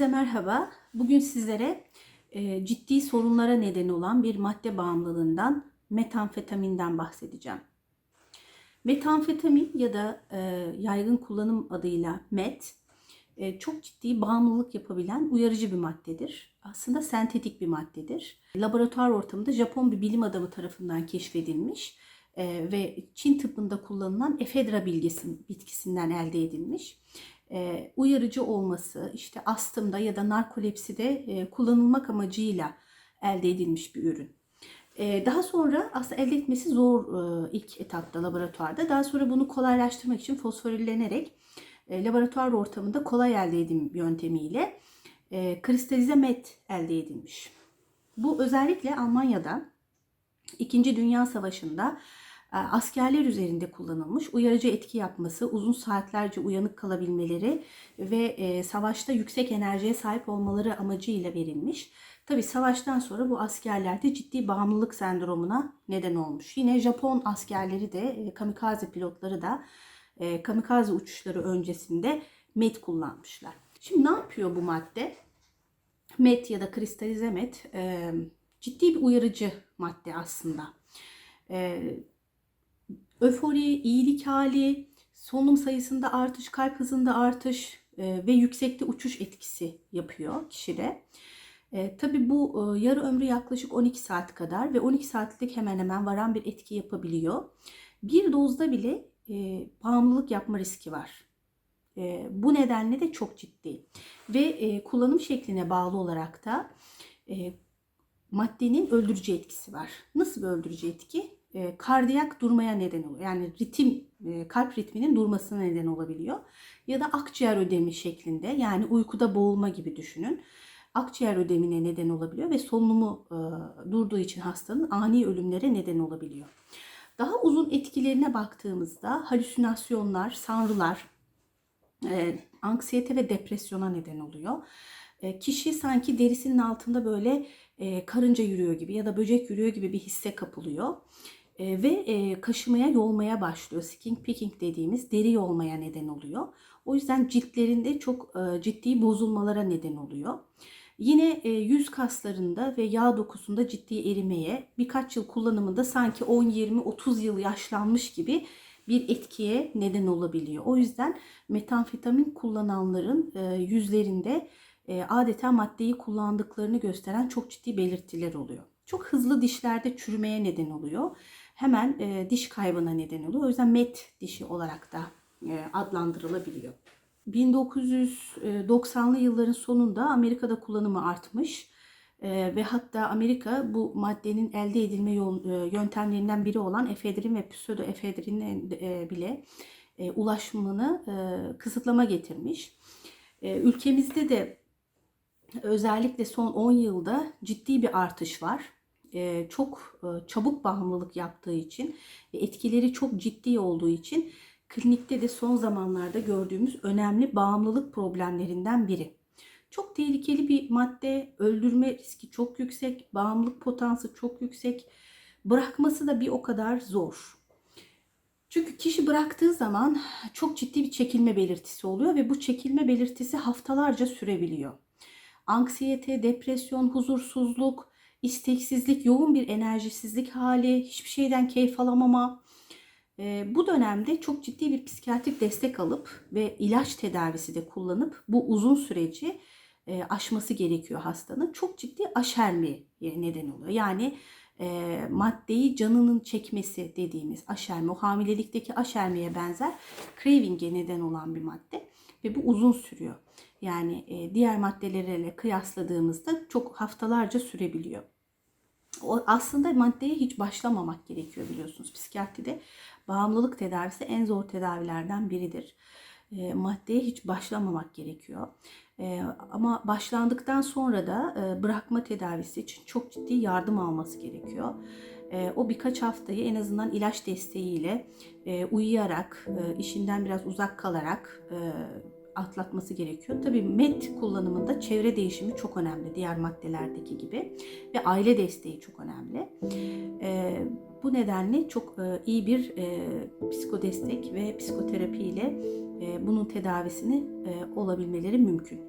Herkese merhaba. Bugün sizlere e, ciddi sorunlara neden olan bir madde bağımlılığından metamfetaminden bahsedeceğim. Metamfetamin ya da e, yaygın kullanım adıyla met e, çok ciddi bağımlılık yapabilen uyarıcı bir maddedir. Aslında sentetik bir maddedir. Laboratuvar ortamında Japon bir bilim adamı tarafından keşfedilmiş e, ve Çin tıbbında kullanılan efedra bilgisi bitkisinden elde edilmiş e, uyarıcı olması, işte astımda ya da narkolepside e, kullanılmak amacıyla elde edilmiş bir ürün. E, daha sonra aslında elde etmesi zor e, ilk etapta laboratuvarda. Daha sonra bunu kolaylaştırmak için fosforillennerek e, laboratuvar ortamında kolay elde edim yöntemiyle kristalize met elde edilmiş. Bu özellikle Almanya'da İkinci Dünya Savaşı'nda askerler üzerinde kullanılmış. Uyarıcı etki yapması, uzun saatlerce uyanık kalabilmeleri ve e, savaşta yüksek enerjiye sahip olmaları amacıyla verilmiş. Tabi savaştan sonra bu askerlerde ciddi bağımlılık sendromuna neden olmuş. Yine Japon askerleri de e, kamikaze pilotları da kamikaze uçuşları öncesinde met kullanmışlar. Şimdi ne yapıyor bu madde? Met ya da kristalize met ciddi bir uyarıcı madde aslında öfori, iyilik hali, solunum sayısında artış, kalp hızında artış e, ve yüksekte uçuş etkisi yapıyor kişide. E, tabii bu e, yarı ömrü yaklaşık 12 saat kadar ve 12 saatlik hemen hemen varan bir etki yapabiliyor. Bir dozda bile e, bağımlılık yapma riski var. E, bu nedenle de çok ciddi ve e, kullanım şekline bağlı olarak da e, maddenin öldürücü etkisi var. Nasıl bir öldürücü etki? E, kardiyak durmaya neden oluyor. Yani ritim, e, kalp ritminin durmasına neden olabiliyor. Ya da akciğer ödemi şeklinde yani uykuda boğulma gibi düşünün. Akciğer ödemine neden olabiliyor ve solunumu e, durduğu için hastanın ani ölümlere neden olabiliyor. Daha uzun etkilerine baktığımızda halüsinasyonlar, sanrılar, e, anksiyete ve depresyona neden oluyor. E, kişi sanki derisinin altında böyle e, karınca yürüyor gibi ya da böcek yürüyor gibi bir hisse kapılıyor. E, ve e, kaşımaya, yolmaya başlıyor. Skin picking dediğimiz deri yolmaya neden oluyor. O yüzden ciltlerinde çok e, ciddi bozulmalara neden oluyor. Yine yüz kaslarında ve yağ dokusunda ciddi erimeye, birkaç yıl kullanımında sanki 10, 20, 30 yıl yaşlanmış gibi bir etkiye neden olabiliyor. O yüzden metamfetamin kullananların yüzlerinde adeta maddeyi kullandıklarını gösteren çok ciddi belirtiler oluyor. Çok hızlı dişlerde çürümeye neden oluyor hemen e, diş kaybına neden oluyor. O yüzden met dişi olarak da e, adlandırılabiliyor. 1990'lı yılların sonunda Amerika'da kullanımı artmış e, ve hatta Amerika bu maddenin elde edilme yol, e, yöntemlerinden biri olan efedrin ve pseudoefedrinin e, bile e, ulaşımını e, kısıtlama getirmiş. E, ülkemizde de özellikle son 10 yılda ciddi bir artış var e, çok e, çabuk bağımlılık yaptığı için ve etkileri çok ciddi olduğu için klinikte de son zamanlarda gördüğümüz önemli bağımlılık problemlerinden biri. Çok tehlikeli bir madde, öldürme riski çok yüksek, bağımlılık potansı çok yüksek. Bırakması da bir o kadar zor. Çünkü kişi bıraktığı zaman çok ciddi bir çekilme belirtisi oluyor ve bu çekilme belirtisi haftalarca sürebiliyor. Anksiyete, depresyon, huzursuzluk, isteksizlik, yoğun bir enerjisizlik hali, hiçbir şeyden keyif alamama. E, bu dönemde çok ciddi bir psikiyatrik destek alıp ve ilaç tedavisi de kullanıp bu uzun süreci e, aşması gerekiyor hastanın. Çok ciddi aşermiye neden oluyor. Yani e, maddeyi canının çekmesi dediğimiz aşerme, o hamilelikteki aşermeye benzer craving'e neden olan bir madde ve bu uzun sürüyor. Yani e, diğer maddelerle kıyasladığımızda çok haftalarca sürebiliyor. O aslında maddeye hiç başlamamak gerekiyor biliyorsunuz. Psikiyatride bağımlılık tedavisi en zor tedavilerden biridir. E, maddeye hiç başlamamak gerekiyor. E, ama başlandıktan sonra da bırakma tedavisi için çok ciddi yardım alması gerekiyor. O birkaç haftayı en azından ilaç desteğiyle uyuyarak, işinden biraz uzak kalarak atlatması gerekiyor. Tabii met kullanımında çevre değişimi çok önemli diğer maddelerdeki gibi ve aile desteği çok önemli. E, bu nedenle çok e, iyi bir e, psikodestek ve psikoterapi ile e, bunun tedavisini e, olabilmeleri mümkün.